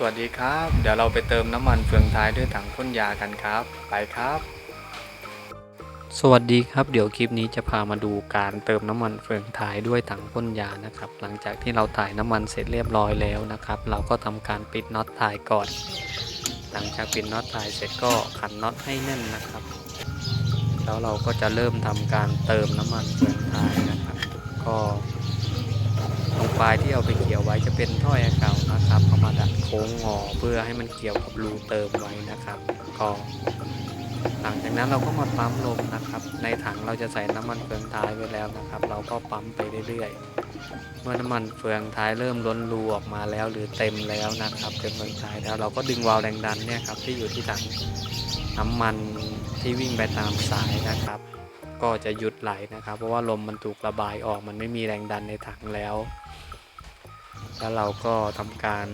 สวัสดีครับ เดี๋ยวเราไปเติมน้ำมันเฟืองท้ายด้วยถังพ่นยากันครับ ไปครับ สวัสดีครับ เดี๋ยวคลิปนี้จะพามาดูการเติมน้ำมันเฟืองท้ายด้วยถังพ่นยานะครับ หลังจากที่เราถ่ายน้ำมันเสร็จเรียบร้อยแล้วนะครับ เราก็ทำการปิดน็อตถ่ายก่อน หลังจากปิดน็อตถ่ายเสร็จก็ขันน็อตให้แน่นนะครับ แล้วเราก็จะเริ่มทำการเติมน้ำมันเฟืองท้ายนะครับ ก็ ปลายที่เอาไปเกี่ยวไว้จะเป็นท่อแอเก่านะครับเอามาดัดโค้งงอเพื่อให้มันเกี่ยวกับรูเติมไว้นะครับก็หลังจากนั้นเราก็มาปั๊มลมนะครับ ในถังเราจะใส่น้ำมันเฟืองท้ายไว้แล้วนะครับ เราก็ปั๊มไปเรื่อยๆ เมื่อน้ำมันเฟืองท้ายเริ่มล้นรูออกมาแล้ว หรือเต็มแล้วนะครับเต็มเฟืองท้ายแล้วเราก็ดึงวาล์วแรงดันเนี่ยครับที่อยู่ที่ถังน้ำมันที่วิ่งไปตามสายนะครับ ก็จะหยุดไหลนะครับ เพราะว่าลมมันถูกระบายออกมันไม่มีแรงดันในถังแล้ว แล้วเราก็ทำการ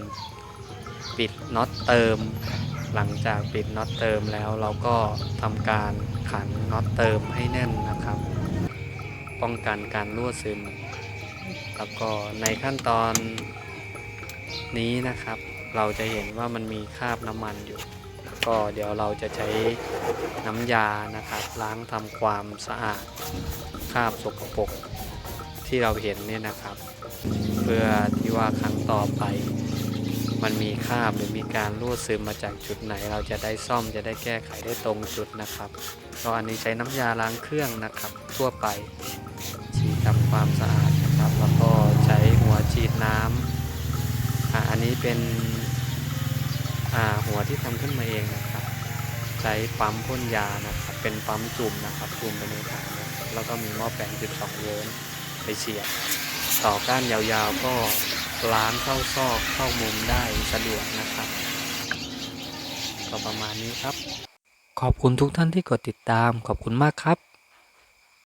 ปิดน็อตเติม หลังจากปิดน็อตเติมแล้วเราก็ทำการขันน็อตเติมให้แน่นนะครับ ป้องกันการรั่วซึม แล้วก็ในขั้นตอนนี้นะครับ เราจะเห็นว่ามันมีคราบน้ำมันอยู่ ก็เดี๋ยวเราจะใช้น้ำยานะครับ ล้างทำความสะอาดคราบสกปรก ที่เราเห็นเนี่ยนะครับ เพื่อที่ว่าครั้งต่อไป มันมีคราบหรือมีการรั่วซึมมาจากจุดไหน เราจะได้ซ่อมจะได้แก้ไขได้ตรงจุดนะครับก็อันนี้ใช้น้ำยาล้างเครื่องนะครับ ทั่วไปฉีดทำความสะอาดนะครับ แล้วก็ใช้หัวฉีดน้ำอ่าอันนี้เป็นอ่าหัวที่ทำขึ้นมาเองนะครับ ใช้ปั๊มพ่นยานะครับ เป็นปั๊มจุ่มนะครับจุ่มไปในถังแล้วก็มีหม้อแปลง 12 โวลต์ ไปเสียบต่อก้านยาวๆก็ล้างเข้าซอกเข้ามุมได้สะดวกนะครับ ก็ประมาณนี้ครับ ขอบคุณทุกท่านที่กดติดตามขอบคุณมากครับ